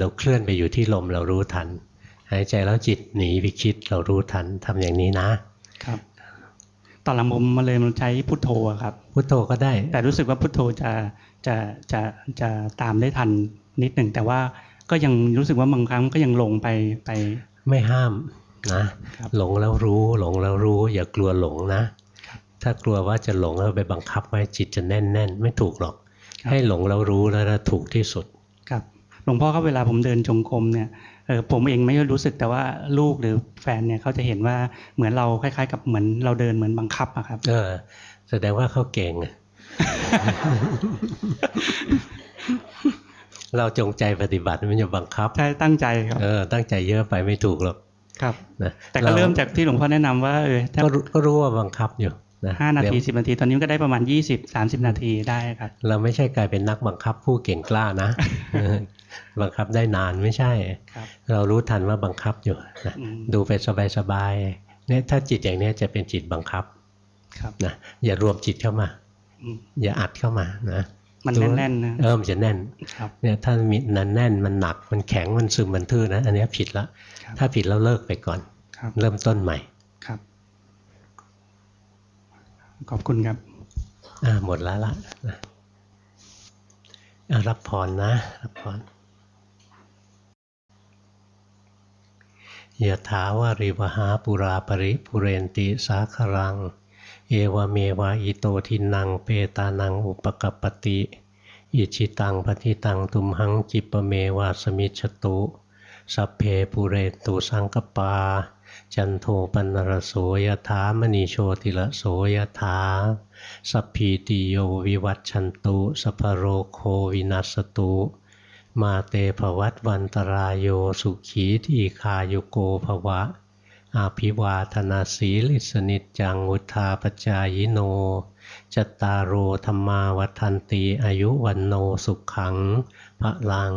เราเคลื่อนไปอยู่ที่ลมเรารู้ทัน หายใจแล้วจิตหนีไปคิดเรารู้ทันทำอย่างนี้นะครับตอนหลังผมมาเลยมันใช้พุทโธอะครับพุทโธก็ได้ แต่รู้สึกว่าพุทโธจะจะจะจะตามได้ทันนิดหนึ่งแต่ว่าก็ยังรู้สึกว่าบางครั้งก็ยังหลงไปไปไม่ห้ามนะครับหลงแล้วรู้หลงแล้วรู้ อย่ากลัวหลงนะ ถ้ากลัวว่าจะหลงแล้วไปบังคับไว้จิตจะแน่นแน่นๆไม่ถูกหรอกครับให้หลงแล้วรู้แล้วนะถูกที่สุดครับ หลวงพ่อครับเวลาผมเดินจงกรมเนี่ยเออผมเองไม่รู้สึกแต่ว่าลูกหรือแฟนเนี่ยเขาจะเห็นว่าเหมือนเราคล้าย ๆ กับเหมือนเราเดินเหมือนบังคับอะครับ เออ แสดงว่าเขาเก่งเราจงใจปฏิบัติมันจะบังคับใช่ตั้งใจครับเออตั้งใจเยอะไปไม่ถูกหรอกครับนะแต่ก็เริ่มจากที่หลวงพ่อแนะนำว่าเออถ้าก็รู้ก็รู้ว่าบังคับอยู่ นะห้านาทีเดี๋ยวสิบนาที ตอนนี้มันก็ได้ประมาณยี่สิบสามสิบนาทีได้ครับเราไม่ใช่กลายเป็นนักบังคับผู้เก่งกล้านะเออบังคับได้นานไม่ใช่ครับเรารู้ทันว่าบังคับอยู่นะอืมดูไปสบายๆเนี่ยถ้าจิตอย่างเนี้ยจะเป็นจิตบังคับครับนะอย่ารวมจิตเข้ามาอืมอย่าอัดเข้ามานะมันแน่นๆนะเออมันจะแน่นครับเนี่ยถ้ามีนันแน่นมันหนักมันแข็งมันซึมมันทื่อนะ อันเนี้ยผิดละครับถ้าผิดแล้วเลิกไปก่อนครับเริ่มต้นใหม่ครับ ขอบคุณครับหมดแล้วละนะอะรับพรนะ รับพรยะถาวาริวหาปุราปริปุเรนติสาครัง เอวเมวะอิโตทินังเปตานังอุปกปปติอิชิตังปฏิตังตุมหังจิปเมวะสมิจฉตุ สัพเพปุเรนตุสังกปา จันโทปนรโสยถามณีโชติละโสยถาสัพพีติโยวิวัตชันตุสัพโรโควินัสตุ มาเตภวัตวันตรายโยสุขีทีคายุโกภวะ อาภิวาธนาสีลิสนิจจังวุธาปจายโนจตารโอธรรมาวัฏันตีอายุวันโนสุขังพระลัง